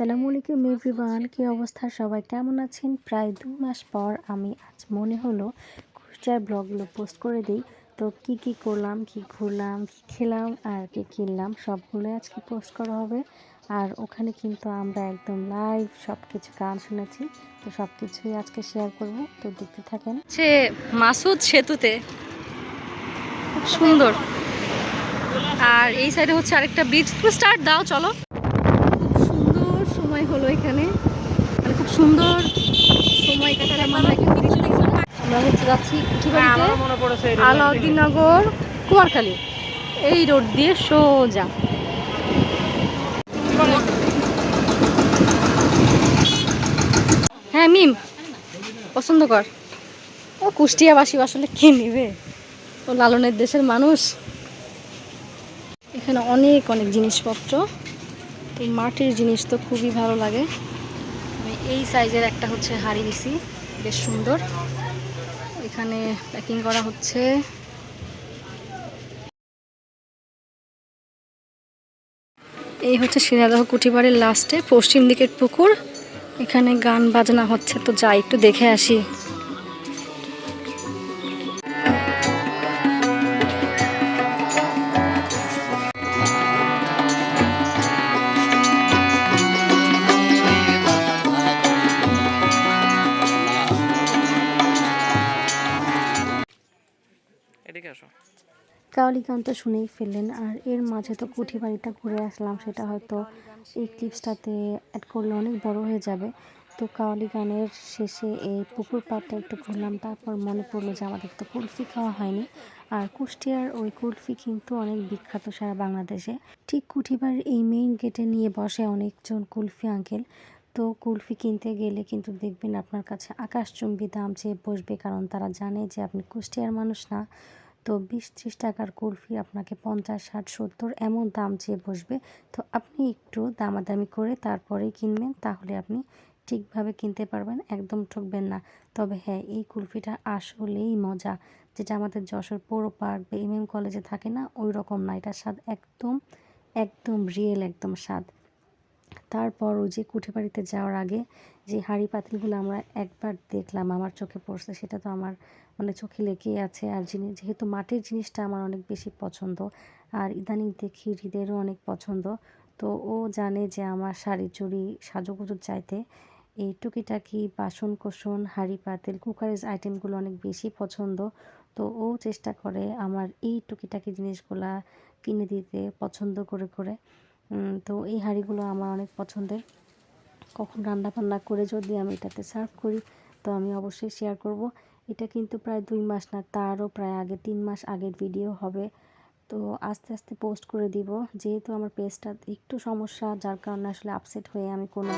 আসসালামু আলাইকুম এভরিওয়ান, কী অবস্থা সবাই? কেমন আছেন? প্রায় দু মাস পর আমি আজ মনে হলো কুষ্টিয়ার ব্লগগুলো পোস্ট করে দিই। তো কি কি করলাম, কি ঘুরলাম, কি খেলাম আর কি কিনলাম, সবগুলো আজকে পোস্ট করা হবে। আর ওখানে কিন্তু আমরা একদম লাইভ সব কিছু গান শুনেছি। তো সব কিছুই আজকে শেয়ার করব। তো দেখতে থাকেন। হচ্ছে মাসুদ সেতুতে। খুব সুন্দর। আর এই সাইডে হচ্ছে আরেকটা ব্রিজ তুমি স্টার্ট দাও, চলো খুব সুন্দর সময় হলো এখানে মানে খুব সুন্দর সময় কাটালাম আমরা এখানে ব্রিজ দেখলাম। আমরা হচ্ছে যাচ্ছি কুঠিবাড়িতে কুমারখালী এই রোড দিয়ে সোজা। হ্যাঁ মিম পছন্দ কর। ও কুষ্টিয়াবাসী আসলে কে নেবে? ও লালনের দেশের মানুষ। এখানে অনেক অনেক জিনিসপত্র। এই মাটির জিনিস তো খুবই ভালো লাগে। আমি এই সাইজের একটা হচ্ছে হাড়ি দিছি বেশ সুন্দর। এখানে প্যাকিং করা হচ্ছে। এই হচ্ছে সিনাদহ কুঠিবাড়ির লাস্টে পশ্চিম দিকের পুকুর। এখানে গান বাজনা হচ্ছে, তো যাই, একটু দেখে আসি। কাওয়ালি গান তো শুনেই ফেললেন, আর এর মাঝে তো কুঠি বাড়িটা ঘুরে আসলাম, সেটা হয়তো এই ক্লিপসটাতে অ্যাড করলে অনেক বড় হয়ে যাবে। তো কাওয়ালি গানের শেষে এই পুকুর পাড়টা একটু ঘুরলাম, তারপর মনে পড়ল যে আমাদের তো কুলফি খাওয়া হয়নি। আর কুষ্টিয়ার ওই কুলফি কিন্তু অনেক বিখ্যাত সারা বাংলাদেশে। ঠিক কুঠিবাড়ির এই মেইন গেটে নিয়ে বসে অনেকজন কুলফি আঙ্কেল তো কুলফি কিনতে গেলে কিন্তু দেখবেন আপনার কাছে আকাশচুম্বী দাম চেয়ে বসবে, কারণ তারা জানে যে আপনি কুষ্টিয়ার মানুষ না। তো বিশ ত্রিশ টাকার কুলফি আপনাকে পঞ্চাশ, ষাট, সত্তর এমন দাম চেয়ে বসবে। তো আপনি একটু দামাদামি করে তারপরেই কিনবেন, তাহলে আপনি ঠিকভাবে কিনতে পারবেন, একদম ঠকবেন না। তবে হ্যাঁ এই কুলফিটা আসলেই মজা, যেটা আমাদের যশোর পৌর পার্ক বা এম এম কলেজে থাকে না, ওই রকম না। এটার স্বাদ একদম একদম রিয়েল একদম স্বাদ। তারপর ওই যে কুঠে বাড়িতে যাওয়ার আগে যে হাঁড়ি পাতিলগুলো আমরা একবার দেখলাম, আমার চোখে পড়ছে, সেটা তো আমার মানে চোখে লেগেই আছে। আর জিনিস যেহেতু মাটির জিনিসটা আমার অনেক বেশি পছন্দ, আর ইদানিং দেখি হৃদেরও অনেক পছন্দ, তো ও জানে যে আমার শাড়ি চুড়ি সাজুগুজুর চাইতে এই টুকিটাকি বাসন কোসন হাঁড়ি পাতিল, কুকারেজ আইটেমগুলো অনেক বেশি পছন্দ। তো ও চেষ্টা করে আমার এই টুকিটাকি জিনিসগুলা কিনে দিতে পছন্দ করে করে। তো এই হাঁড়িগুলো আমার অনেক পছন্দের। কখন রান্না বান্না করে যদি আমি এটাতে সার্ভ করি, তো আমি অবশ্যই শেয়ার করব। এটা কিন্তু প্রায় দুই মাস না, তারও প্রায় আগে, তিন মাস আগের ভিডিও হবে। তো আস্তে আস্তে পোস্ট করে দিব। যেহেতু আমার পেজটা একটু সমস্যা, যার কারণে আসলে আপসেট হয়ে আমি কোনো